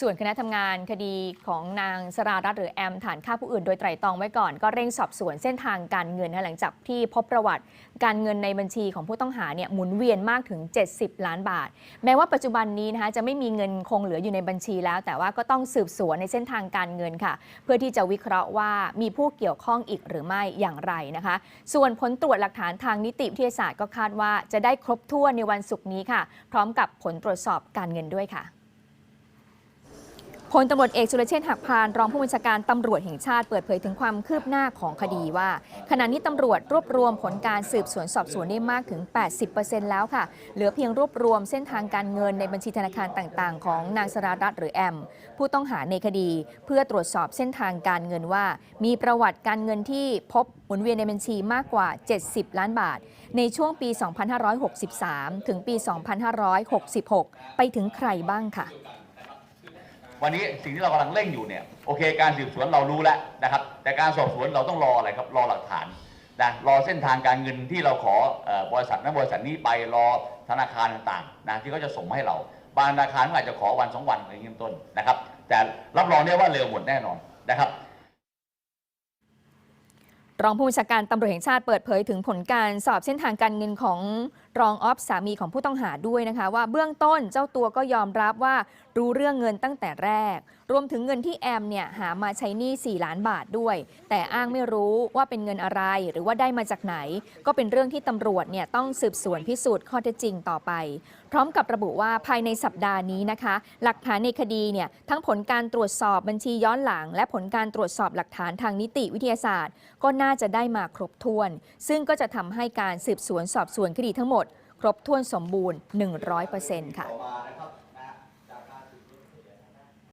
ส่วนคณะทำงานคดีของนางสรารัตน์หรือแอม ฐานฆ่าผู้อื่นโดยไตร่ตรองไว้ก่อนก็เร่งสอบสวนเส้นทางการเงินนะหลังจากที่พบประวัติการเงินในบัญชีของผู้ต้องหาเนี่ยหมุนเวียนมากถึง 70 ล้านบาท แม้ว่าปัจจุบันนี้นะคะจะไม่มีเงินคงเหลืออยู่ในบัญชีแล้ว แต่ว่าก็ต้องสืบสวนในเส้นทางการเงินค่ะ เพื่อที่จะวิเคราะห์ว่ามีผู้เกี่ยวข้องอีกหรือไม่อย่างไรนะคะ ส่วนผลตรวจหลักฐานทางนิติวิทยาศาสตร์ก็คาดว่าจะได้ครบถ้วนในวันศุกร์นี้ค่ะ พร้อมกับผลตรวจสอบการเงินด้วยค่ะ พลตำรวจเอกสุรเชษฐ์หักพานรองผู้บัญชาการตำรวจแห่งชาติเปิดเผยถึงความคืบหน้าของคดีว่า ขณะนี้ตำรวจรวบรวมผลการสืบสวนสอบสวนได้มากถึง 80%แล้วค่ะ เหลือเพียงรวบรวมเส้นทางการเงินในบัญชีธนาคารต่างๆ ของนางสรารัตน์หรือแอม ผู้ต้องหาในคดี เพื่อตรวจสอบเส้นทางการเงินว่า มีประวัติการเงินที่พบหมุนเวียนในบัญชีมากกว่า 70 ล้านบาท ในช่วงปี 2563 ถึงปี 2566 ไปถึงใครบ้างค่ะ อันนี้สิ่งที่เรากำลังเร่งอยู่เนี่ยโอเค การสืบสวนเรารู้แล้วนะครับ แต่การสอบสวนเราต้องรออะไรครับรอหลักฐานนะรอเส้นทางการเงินที่เราขอบริษัทนั้นบริษัทนี้ไปรอธนาคารต่างๆนะที่เขาจะส่งมาให้เรา บางธนาคารก็อาจจะขอวันสองวันอะไรเงี้ยต้นนะครับ แต่รับรองได้ว่าเร็วหมดแน่นอนนะครับ รองผู้บัญชาการตำรวจแห่งชาติเปิดเผยถึงผลการสอบเส้นทางการเงินของรองออฟสามีของผู้ต้องหาด้วยนะคะ ว่าเบื้องต้นเจ้าตัวก็ยอมรับว่ารู้เรื่องเงินตั้งแต่แรก รวมถึงเงินที่แอมเนี่ยหามาใช้หนี้ 4 ล้านบาทด้วย แต่อ้างไม่รู้ว่าเป็นเงินอะไรหรือว่าได้มาจากไหน ก็เป็นเรื่องที่ตำรวจเนี่ยต้องสืบสวนพิสูจน์ข้อเท็จจริงต่อไป พร้อมกับระบุว่าภายในสัปดาห์นี้นะคะ หลักฐานในคดีเนี่ยทั้งผลการตรวจสอบบัญชีย้อนหลัง และผลการตรวจสอบหลักฐานทางนิติวิทยาศาสตร์ ก็น่าน่าจะได้มาครบถ้วน ซึ่งก็จะทำให้การสืบสวนสอบสวนคดีทั้งหมด ครบถ้วนสมบูรณ์ 100%ค่ะ